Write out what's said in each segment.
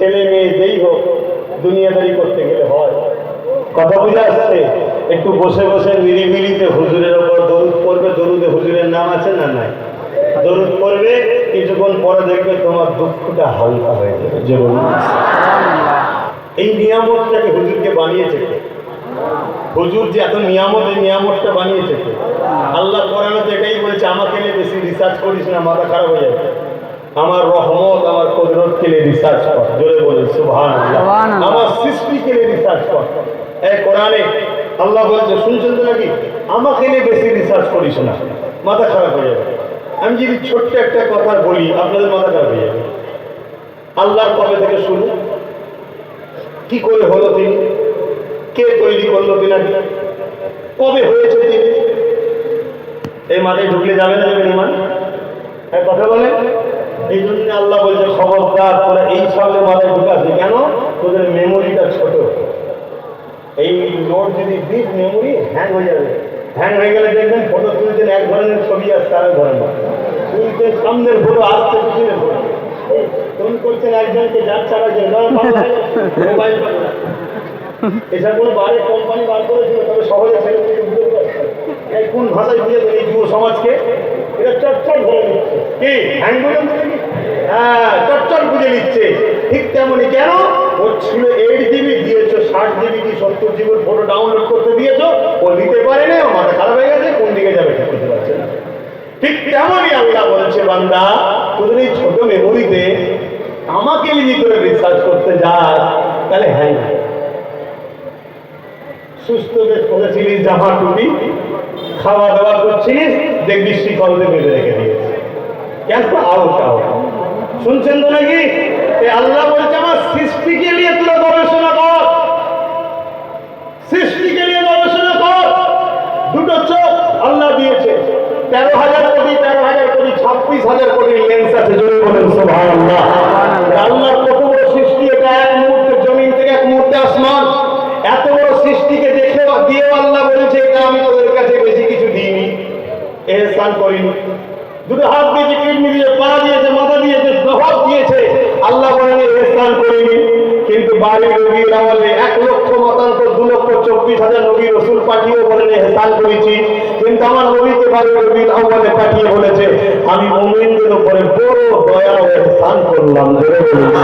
ছেলে মেয়ে যেই হোক, দুনিয়াদারি করতে গেলে হয়। কথা বুঝে আসছে? একটু বসে বসে নিরিবিলিতে হুজুরের ওপর দরুদ পড়বে, দরুদে হুজুরের নাম আছে না নাই? দরুদ পড়বে, কিছুক্ষণ পরে দেখবে তোমার দুঃখটা হালকা হয়ে যাবে এই নিয়ামতটাকে হুজুরকে বানিয়েছে? হুজুর যে এত নিয়ামত, এই নিয়ামতটা বানিয়েছে? আল্লাহ কোরআনে তো এটাই বলেছে, আমাকে নিয়ে বেশি রিসার্চ করিস না, মাথা খারাপ হয়ে যাবে। আমার রহমত আমার কুদরত কে রিসার্চ কর। জোরে বলে সুবহান। আমার সৃষ্টি কে রিসার্চ কর। এই কোরআনে আল্লাহ বলছে শুনছেন তো নাকি? আমাকে নিয়ে বেশি রিসার্চ করিস না। মাথা খারাপ হয়ে যাবে। আমি যদি ছোট্ট একটা কথা বলি আপনাদের মাথা খারাপ হয়ে যাবে। আল্লাহর কবে থেকে শুরু? কি করে হলো তিনি? কে তৈরি করল তিনাকে কবে হয়েছে তিনি? এই মাঠে ঢুকলে যাবে না যাবে ইমান? কথা বলে এই জন্য আল্লাহ বলছে, খবরদার, তোরা এই সবে মাথায় ঢুকাচ্ছে কেন? তোদের মেমোরিটা ছোট। এই লোড যদি দিস মেমোরি হ্যাং হয়ে যাবে। হ্যাং হয়ে গেলে দেখবেন ফটো তুলছেন এক ধরনের ছবি আসছে, আরেক ধরনের। তুলছেন সামনের ফটো আসছে, পিছনের ফটো ফোন করছেন একজনকে যাচ্ছে মোবাইল এসব কোনো বাইরে কোম্পানি বার করেছিল, তবে সহজে ছেলে কোন ভাষায় বুঝে দেবে এই যুব সমাজকে? এটা ধরে নিচ্ছে। কি? হ্যাং কি হ্যাঁ চটচট বুঝে নিচ্ছে। ঠিক তেমনই কেন? ও ছিল এইট জিবি দিয়েছ, ষাট জিবি কি সত্তর জিবির ফটো ডাউনলোড করতে দিয়েছ? ও নিতে পারে না মাথা খারাপ হয়ে গেছে, কোন দিকে যাবে ঠিক করতে পারছে না। ঠিক তেমনই আল্লাহ বলেছে, বান্দা, তোদের এই ছোট মেমোরিতে আমাকে নিয়ে করে রিসার্চ করতে তাহলে হ্যাঁ সুস্থ করেছিলিস জামা টুপি, খাওয়া দাওয়া করছিলিস দেখবি শিকলতে বেঁধে রেখে দিয়েছে। কেন? আউট আউট শুনছেন তো নাকি? আল্লাহ বলছে আমার সৃষ্টিকে নিয়ে তোরা গবেষণা কর সৃষ্টিকে নিয়ে গবেষণা কর দুটো চোখ আল্লাহ দিয়েছে তেরো হাজার কোটি তেরো হাজার কোটি ছাব্বিশ হাজার কোটি লেন্স আছে জোরে বলেন সুবহানাল্লাহ আল্লাহর কত বড় সৃষ্টি এটা এক মুহূর্তে জমিন থেকে এক মুহূর্তে আসমান এত বড় সৃষ্টিকে দেখে দিয়েও আল্লাহ বলেছে এটা আমি তোদের কাছে বেশি কিছু দিইনি এহসান করিনি দুটো হাত দিয়েছে কিডনি দিয়ে পা দিয়েছে মাথা দিয়েছে জবাব দিয়েছে আল্লাহ বলেন এহসান করিনি কিন্তু বাড়ি রবির আমলে এক লক্ষ মতান্তর দু লক্ষ চব্বিশ হাজার নবী রসুল পাঠিয়ে বলেন এহসান করেছি কিন্তু আমার নবীকে বাড়ি রবির আমলে পাঠিয়ে বলেছে আমি মোমিনদের উপরে বড় দয়া ও এহসান করলাম জোরে বলুন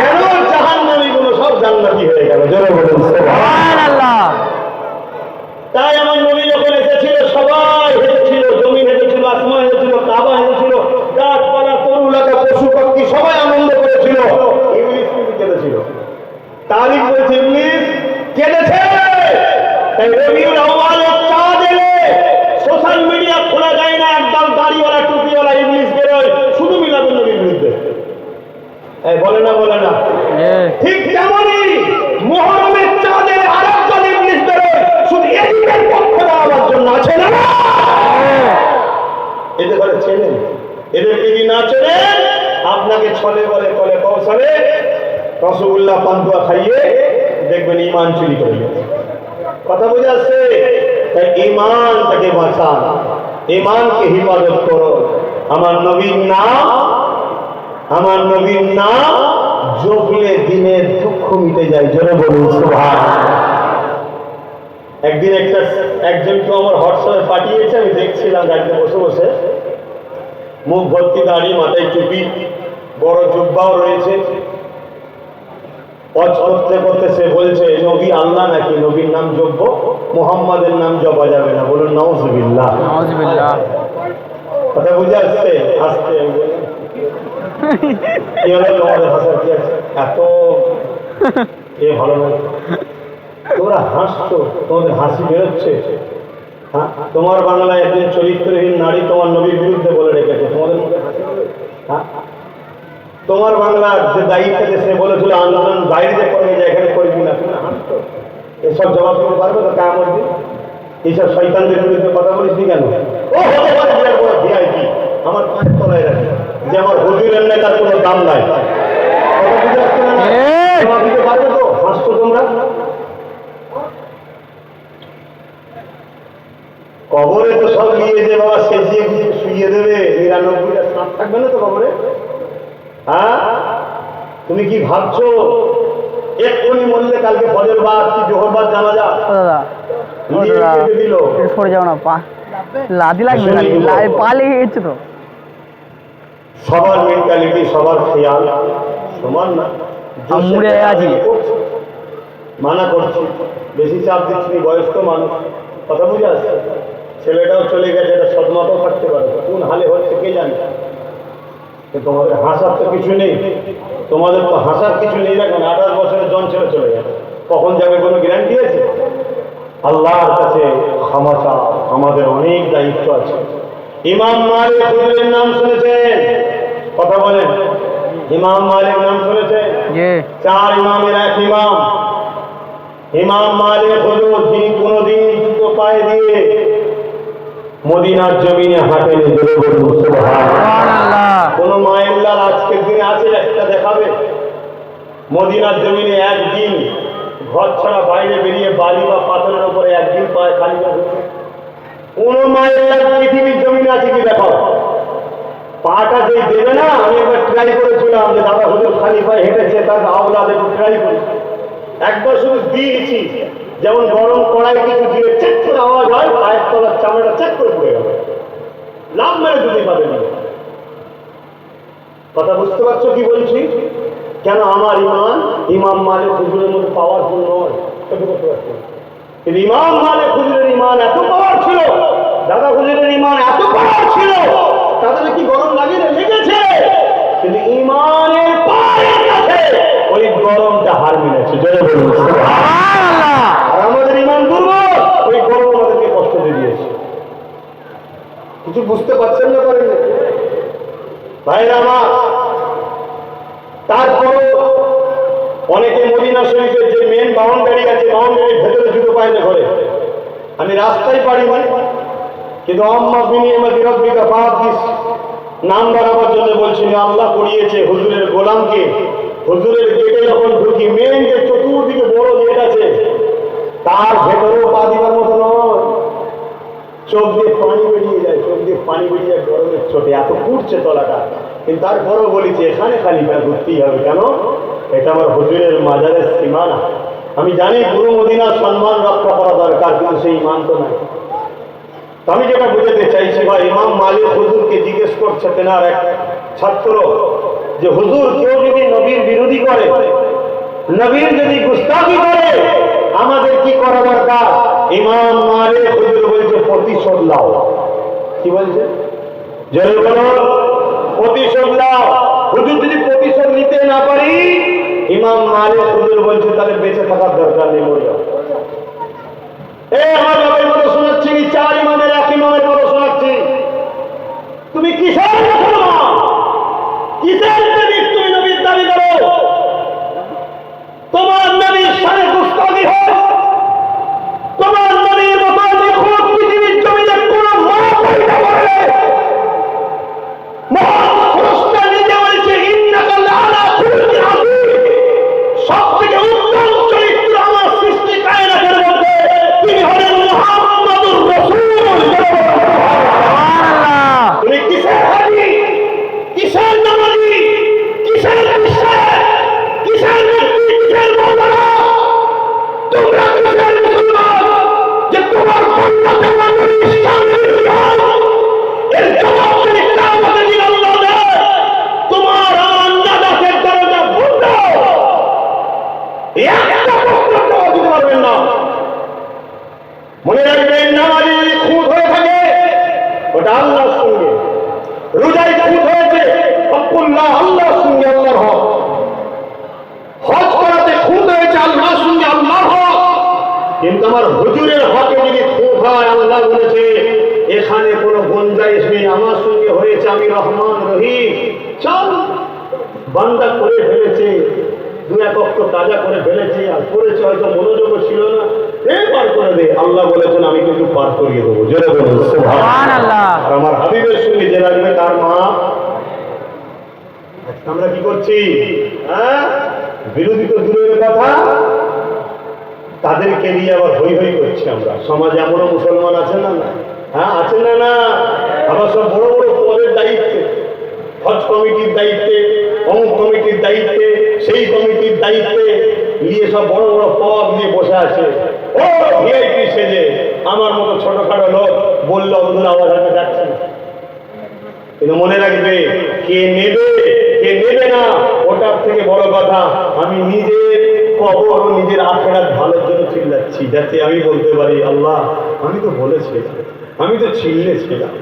কেন জাহানগুলো সব জান্নাতি হয়ে গেল জোরে বলুন সুবহানাল্লাহ। তাই আমার নবী যখন এসেছিল সবাই হেঁটেছিল জমিন হেঁটেছিল আসমান হেঁটেছিল কাবা হেঁটেছিল গাছপালা তরুলাকা পশু পাখি সবাই আনন্দ করেছিল ইংলিশ কিন্তু কেঁদেছিল তারিখ বলছে ইংলিশ কেঁদেছে তাই রবিউল আউয়ালের চাঁদ এলে সোশ্যাল মিডিয়া খোলা যায় না একদম দাড়িওয়ালা টুপিওয়ালা ইংলিশ বেরোয় শুধু মিলাদুল নবীর বিরুদ্ধে এই বলে না বলে না ঠিক তেমনই মোহরমের চাঁদের আরেকজন ইংলিশ বেরোয় শুধু এদিকের পক্ষে দাঁড়াবার জন্য আছে না এদের ঘরে চেনেন এদের যদি না চেনেন আপনাকে ছলে বলে কলে কৌশলে রসগোল্লা, পান্তুয়া খাইয়ে দেখবেন ইমান চুরি করে কথা বোঝা আসছে তাই ইমানটাকে বাঁচান। ইমানকে হিফাজত করো। আমার নবীর নাম, আমার নবীর নাম জপলে দিনের দুঃখ মিটে যায়। জোরে বলুন সুভাষ একদিন একটা একজনকে আমার হোয়াটসঅ্যাপে পাঠিয়েছে, আমি দেখছিলাম গাড়িতে বসে বসে। মুখ ভর্তি দাড়ি, মাথায় টুপি। বড় জুব্বাও রয়েছে। করতে করতে সে বলছে নবী আল্লাহ নাকি? নবীর নাম যোগ্য মোহাম্মদের নাম জপা যাবে না। বলুন নওজবিল্লাহ কথা বুঝে আসছে? আসছে। কি হলো তোমাদের হাসার কি আছে? এত এ ভালো না তোমরা হাসছো তোমাদের হাসি বেরোচ্ছে। হ্যাঁ তোমার বাংলায় একজন চরিত্রহীন নারী তোমার নবীর বিরুদ্ধে বলে রেখেছে। তোমাদের? হ্যাঁ তোমার বাংলার যে দায়িত্ব সে বলেছিল আন্দোলন বাইরে করবে যে এখানে করবি না তুমি এসব জবাব দিতে পারবে তো কেমন দিন এইসব শয়তানদের বিরুদ্ধে কথা বলিস কেন? ও হতে পারে বিরাট বড় ভিআইপি। আমার পায়ের তলায় রাখি। যে আমার হুজুরের নেতার কোনো দাম নাই! জবাব দিতে পারবে তো? তোমরা? কবরে তো সব নিয়ে যে বাবা সেজিয়ে শুইয়ে দেবে নিরানব্বইটা সাপ থাকবে না তো কবরে? হ্যাঁ? তুমি কি ভাবছ? এক্ষুনি মরলে কালকে ফজর বাদ কি জোহর বাদ জানা যা ও দাদা ও নিজে দাদা কেটে দিল। সরে যাও না পা লাদি লাগবে না পা লেগে গেছে তো। সবার মেন্টালিটি সবার খেয়াল। সমান না। মুড়ে আছি। মানা করছি। বেশি চাপ দিচ্ছি বয়স্ক মানুষ। কথা বুঝে আসছে? ছেলেটাও চলে গেছে এটা সদমাটাও থাকতে পারে। কোন হালে হচ্ছে কে জানে? তোমাদের হাসার তো কিছু নেই। তোমাদের তো হাসার কিছু নেই দেখেন আঠাশ বছরের জন ছেলে চলে যাবে কখন যাবে কোনো গ্যারান্টি আছে? আল্লাহর কাছে ক্ষমা আমাদের অনেক দায়িত্ব আছে। ইমাম মালিক হুজুরের নাম শুনেছেন? কথা বলেন। ইমাম মালিক নাম শুনেছেন? চার ইমামের এক ইমাম। ইমাম মালিক হুজুর যিনি কোনোদিন জুতো পায়ে দিয়ে মদিনার জমিনে হাঁটেনি জোরে বলুন কোন মায়ের আজকের দিনে আছে একটা দেখাবে? মদিনার জমিনে একদিন ঘর ছাড়া বাইরে বেরিয়ে বালি বা পাথরের উপরে একদিন পায়ে খালি। কোন মায়ের পৃথিবীর জমিনে আছে কি দেখো পাটা যে দেবে না আমি একবার ট্রাই করেছিলাম যে দাদা হুজুর খালি পায়ে হেঁটেছে তার আওলাদ একটু ট্রাই করি একবার শুধু দিয়েছি। যেমন গরম কড়াই কিছু দিয়ে চেক করে আওয়াজ হয়, পায়ের তলার চামড়াটা চেক করে পড়ে গেল। লাভ মেরে যদি পাবে না। কথা বুঝতে পারছ কি বলছি? কেন আমার ইমান ইমাম মালিক হুজুরের মধ্যে পাওয়ারফুল নয়। কিন্তু ইমাম মালে হুজুরের ইমান এত পাওয়ার ছিল, দাদা হুজুরের ইমান এত পাওয়ার ছিল তাদের কি গরম লাগে না লেগেছে? কিন্তু ইমানের পায়ের কাছে ওই গরমটা হার মিলেছে। জয় বলুন সুবহানাল্লাহ আর আমাদের ইমান দুর্বল ওই গরম আমাদেরকে কষ্ট দিয়ে দিয়েছে কিছু বুঝতে পারছেন না পারেন ভাইরা আমার তারপরও অনেকে মদিনা শরীফের যে মেন বাউন্ডারি আছে বাউন্ডারির ভেতরে জুতো পায়নি ঘরে। আমি রাস্তায় পারি না কিন্তু আম্মা বিনিয়মাতি রব্বিকা ফাহাদিস নাম বাড়াবার জন্য বলছি না আল্লাহ পড়িয়েছে হুজুরের গোলামকে। হুজুরের গেটে যখন ঢুকি মেন যে চতুর্দিকে বড় গেট আছে, তার ভেতরেও পা দিবার মতো নয়। চোখ দিয়ে পানি বেরিয়ে যায়, চোখ দিয়ে পানি বেরিয়ে যায়, গরমের চোটে। এত পুড়ছে তলাটা। কিন্তু তারপরেও বলেছি এখানে খালি পা ঘুরতেই হবে। কেন? এটা আমার হুজুরের মাজারের সীমানা। আমি জানি গুরু মদিনার সম্মান রক্ষা করা দরকার, কিন্তু সেই ইমান তো নাই। আমি যেটা বুঝাতে চাইছি বা ইমাম মালিক হুজুরকে জিজ্ঞেস করছে তেনার এক ছাত্র যে, হুজুর, কেউ যদি নবীর বিরোধী করে, নবীর যদি গুস্তাখি করে, আমাদের কি করা দরকার? ইমাম মালিক হুজুর বলছে, প্রতিশোধ লাও কি বলছে? জয় বলো, প্রতিশোধ লাও হুজুর যদি প্রতিশোধ নিতে না পারি, ইমাম মালিক হুজুর বলছে, তাহলে বেঁচে থাকার দরকার নেই, মরে এ, আমার বাবার কথা শোনাচ্ছি চার ইমামের, এক ইমামের কথা শোনাচ্ছি। তুমি কিসের মুসলমান কিসের প্রেমিক তুমি নবীর দাবি করো তোমার নবীর সাথে গুস্তাখি হয় তোমার নবীর মতো দেখুন পৃথিবীর জমিনে কোন মা পয়দা করে মহান স্রষ্টা নিজে বলেছে ইন্নাকা লাআলা খুলুকিন আযীম সব থেকে উত্তম চরিত্র আমার সৃষ্টি কায়নাতের মধ্যে তিনি হলেন মুহাম্মাদুর রাসূল সুবহানাল্লাহ তুমি কিসের হাজি কিসের নামাজি কিসের বিশ্বাস কিসের মুক্তি কিসের মৌলানা তোমরা কিসের মুসলমান যে তোমার কন্যা তোমার নবী ইসলামের বিরোধী এর জবাব যদি কামতে দিন আল্লাহ দেয় তোমার আমার নাজাতের দরজা বন্ধ একটা প্রশ্ন জবাব দিতে পারবেন না মনে রাখবেন নামাজি যদি খুঁত হয়ে থাকে ওটা আল্লাহর সঙ্গে রোজাই খুঁত হয়েছে হকুল্লাহ আল্লাহর সঙ্গে আল্লাহর হক হজ করাতে খুঁত হয়েছে আল্লাহর সঙ্গে আল্লাহর হক কিন্তু আমার হুজুরের হকে যদি খুঁত হয় আল্লাহ বলেছে এখানে কোনো গুঞ্জাইশ আমার সঙ্গে হয়েছে আমি রহমান রহিম। চল বান্দা করে ফেলেছে দু এক অক্ট তাজা করে ফেলেছে আর করেছে হয়তো মনোযোগও ছিল না। এবার করে করবে আল্লাহ বলেছেন আমি কিন্তু পার করিয়ে দেবো। জোরে বলুন। আর আমার হাবিবের সঙ্গে যে লাগবে তার মা। আমরা কি করছি? হ্যাঁ? বিরোধী তো দূরের কথা। তাদেরকে নিয়ে আবার হই হই করছি আমরা। সমাজে এমনও মুসলমান আছেন না না? হ্যাঁ আছে না না? আবার সব বড় বড় পদের দায়িত্বে, হজ কমিটির দায়িত্বে, অমুক কমিটির দায়িত্বে, সেই কমিটির দায়িত্বে নিয়ে সব বড় বড় পদ নিয়ে বসে আছে। ও, ভিআইপি সেজে, আমার মতো ছোটখাটো লোক বলল, অন্ধুর, আওয়াজ হাতে যাচ্ছে কিন্তু মনে রাখবে, কে নেবে কে নেবে না, ওটার থেকে বড় কথা, আমি নিজের কবর নিজের আখেরাত ভালোর জন্য চিল্লাচ্ছি। যাতে আমি বলতে পারি, আল্লাহ, আমি তো বলেছিলাম আমি তো চিল্লেছিলাম।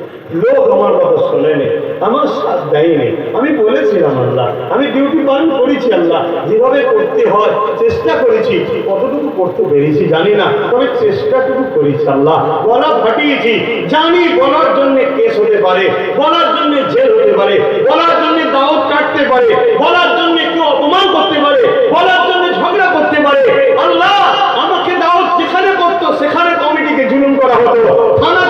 লোক আমার কথা শোনেনি, আমার সাথ দেয়নি। আমি বলেছিলাম আল্লাহ, আমি ডিউটি পালন করেছি আল্লাহ, যেভাবে করতে হয়, চেষ্টা করেছি, কতটুকু করতে পেরেছি জানি না, তবে চেষ্টাটুকু করেছি আল্লাহ, গলা ফাটিয়েছি। জানি বলার জন্য কেস হতে পারে, বলার জন্য জেল হতে পারে, বলার জন্য দাওয়াত কাটতে পারে, বলার জন্য কেউ অপমান করতে পারে, বলার জন্য ঝগড়া করতে পারে। আল্লাহ, আমাকে দাওয়াত যেখানে করতো, সেখানে কমিটিকে জুলুম করা হতো। থানা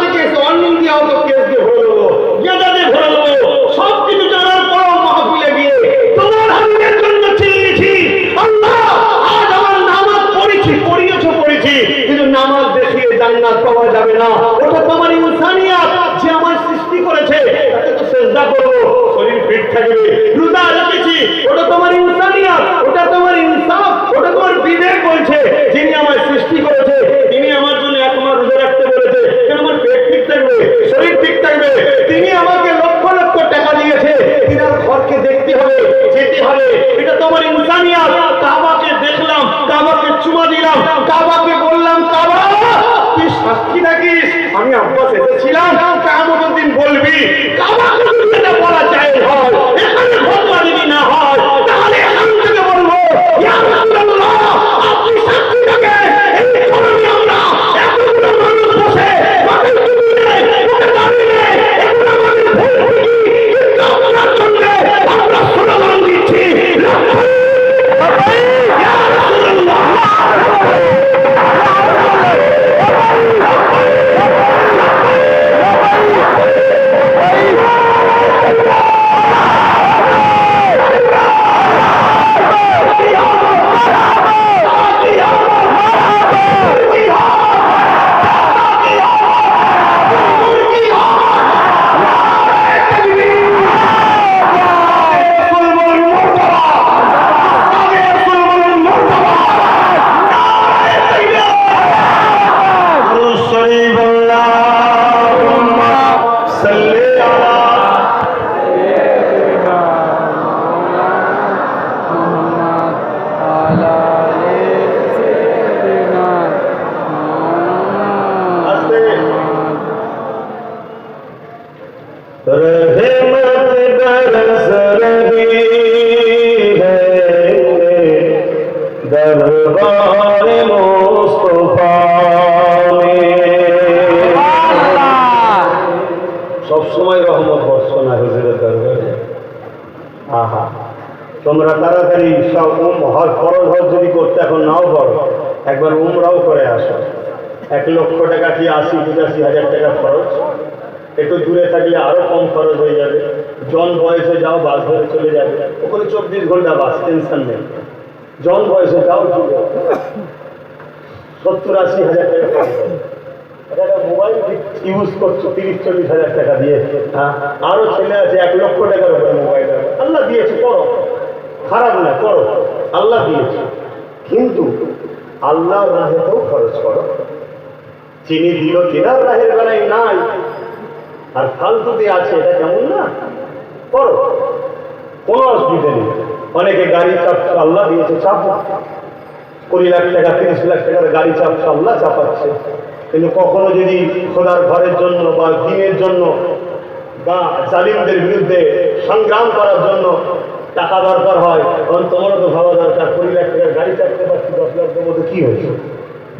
জান্নাত পাওয়া যাবে না। ওটা তোমার ইনসানিয়াত যে আমার সৃষ্টি করেছে। তাকে তো সেজদা করব। শরীর ফিট থাকবে। রোজা রেখেছি। ওটা তোমার ইনসানিয়াত ওটা তোমার ইনসাফ। ওটা তোমার বিবেক বলছে। যিনি আমার সৃষ্টি করেছে, তিনি আমার জন্য এক মাস রোজা রাখতে বলেছে। কেন আমার পেট ঠিক থাকবে? শরীর ঠিক থাকবে তিনি আমাকে লক্ষ লক্ষ টাকা দিয়েছে তিনার ঘরকে দেখতে হবে যেতে হবে এটা তোমার ইনসানিয়াত কাবাকে দেখলাম কাবাকে চুমা দিলাম কাবাকে বললাম কাবা তুই সাক্ষী থাকিস আমি আব্বাস এসেছিলাম কেমন দিন বলবি। কাবাকে জন বয়সে যাও, বাস ধরে চলে যাবে। ওখানে চব্বিশ ঘণ্টা বাস টেনশন নেই। জন বয়সে যাও সত্তর আশি হাজার টাকা একটা মোবাইল ইউজ করছ, তিরিশ, চল্লিশ হাজার টাকা দিয়ে। আরও ছেলে আছে, এক লক্ষ টাকার উপরে মোবাইল আল্লাহ দিয়েছে, করো। খারাপ না, করো। আল্লাহ দিয়েছে। কিন্তু আল্লাহর রাহেতেও খরচ করো। চিনি দিল তিনার রাহের বেলায় নাই। আর ফালতুতে আছে, এটা কেমন না? করো। কোনো অসুবিধা নেই। অনেকে গাড়ি চাপ আল্লাহ দিয়েছে, চাপ। কুড়ি লাখ টাকা, তিরিশ লাখ টাকার গাড়ি চাপ আল্লাহ চাপাচ্ছে। কিন্তু কখনো যদি খোদার ঘরের জন্য বা দিনের জন্য বা জালিমদের বিরুদ্ধে সংগ্রাম করার জন্য টাকা দরকার হয়, তখন তোমারও তো ভাবা দরকার, কুড়ি লাখ টাকার গাড়ি চাপতে পারছি, দশ লাখ টাকার মধ্যে কী হয়েছে?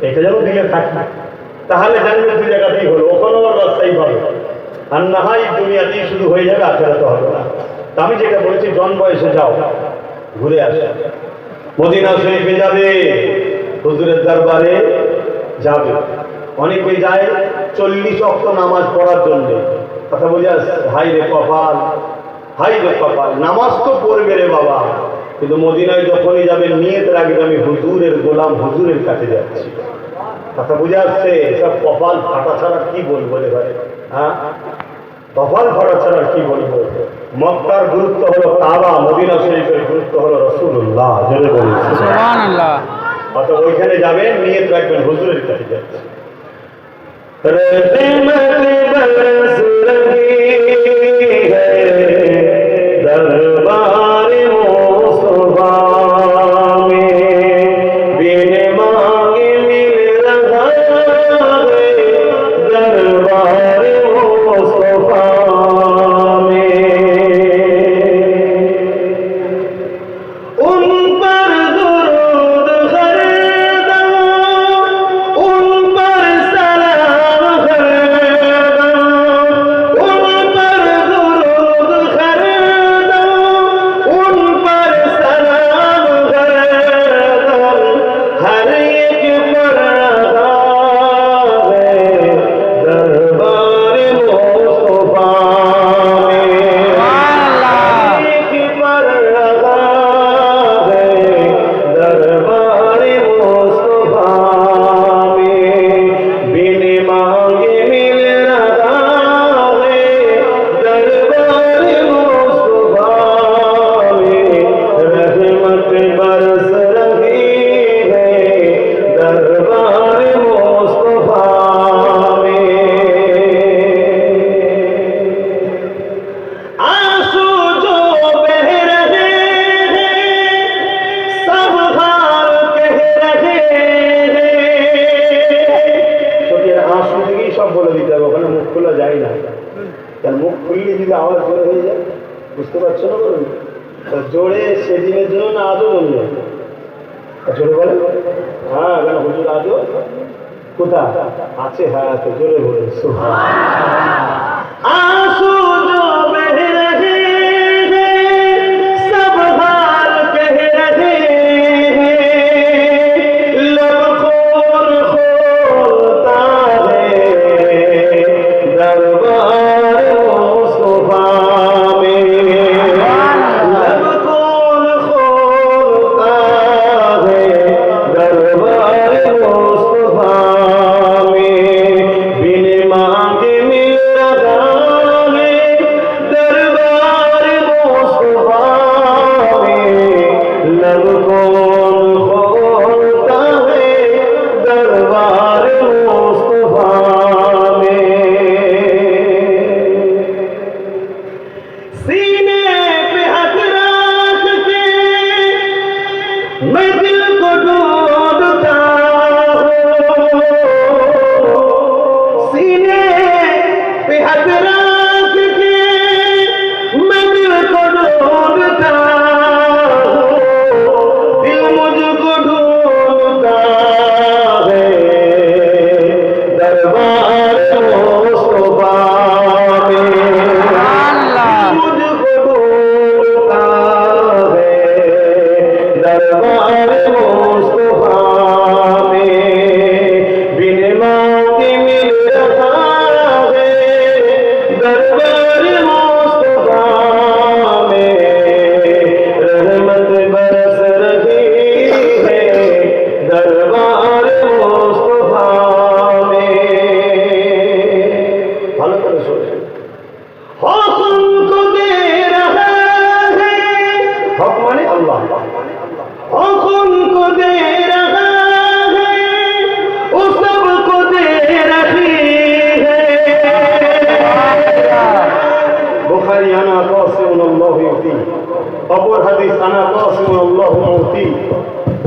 এটা যেন দিকে থাকি তাহলে জানবে দুই জায়গাতেই হলো, ওখানেও রাস্তাই পাবে। আর না হয় দুনিয়াতেই শুধু হয়ে যাবে আখেরা তো হবে না। আমি যেটা বলেছি, জন বয়সে যাও, ঘুরে আসো। মদিনা শরীফে যাবে, হুজুরের দরবারে যাবে। অনেকে যায় চল্লিশ অক্ট নামাজ পড়ার জন্য। কথা বোঝাস হাই রে কপাল, হাই রে কপাল। নামাজ তো পড়বে রে বাবা। কিন্তু মদিনায় যখনই যাবে, নিয়ত রাখবে আমি হুজুরের গোলাম হুজুরের কাছে যাচ্ছি। কথা বুঝে আসছে? এসব কপাল ফাটা ছাড়া কি বলব রে ভাই? হ্যাঁ? কপাল ফাটা ছাড়া কি বলব? মক্কার গুরুত্ব হলো কাবা মদিনা শরীফের গুরুত্ব হলো রসুল্লাহ জোরে বলি সুবহানাল্লাহ। অত ওইখানে যাবেন নিয়ে রাখবেন হুজুরের কাছে যাচ্ছে হ্যাঁ কেন হুজুর আজও? কোথা আছে হ্যাঁ জোরে বলে সুহান অপর হাদিস আনা কাসিম আল্লাহ মুতি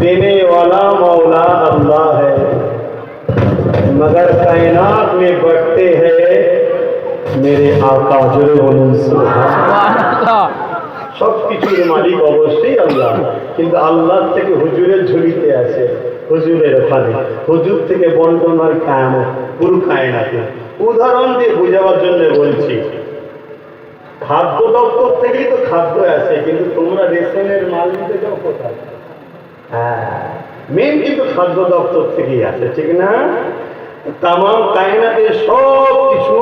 देने वाला मौला अल्लाह है मगर कायनात में बढ़ते हैं मेरे आका जुड़े बोलून सुबहान সুবহানাল্লাহ সব কিছুর মালিক অবশ্যই আল্লাহ কিন্তু আল্লাহ থেকে হুজুরের ঝুলিতে আছে হুজুরের ওখানে হুজুর থেকে বন্টন আর কায়ামত পুরো কায়নাতে উদাহরণ দিয়ে বোঝাবার জন্য বলছি খাদ্য দপ্তর থেকেই তো খাদ্য আছে কিন্তু তোমরা রেশনের মাল নিতে যাও কোথায়? হ্যাঁ মেন কিন্তু খাদ্য দপ্তর থেকেই আছে ঠিক না? তাম কায়নাতের সব কিছু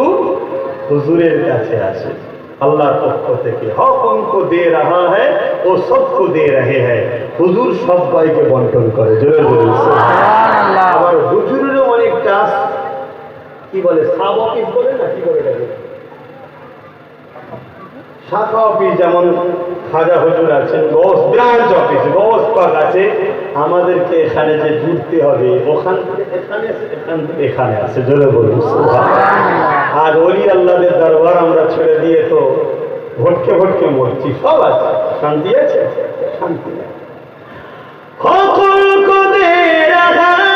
হুজুরের কাছে আসে। আল্লাহর পক্ষ থেকে, হক অঙ্ক দে রাহা হ্যায় ও সবকো দে রাহে হ্যায়। হুজুর সবাইকে বন্টন করে? জোরে। আবার হুজুরেরও অনেক অনেকটা কি বলে, সাব বলে না? কি বলে শাখা অফিস যেমন খাজা হুজুর আছেন গস ব্রাঞ্চ অফিস গস পাক আছে। আমাদেরকে এখানে যে জুড়তে হবে ওখান থেকে এখানে আছে, এখান থেকে এখানে আছে। জোরে বলুন আর অলি আল্লাহদের দরবার আমরা ছেড়ে দিয়ে তো ভটকে ভটকে মরছি। সব আছে শান্তি আছে? শান্তি নেই। হকুল কো দে রাহা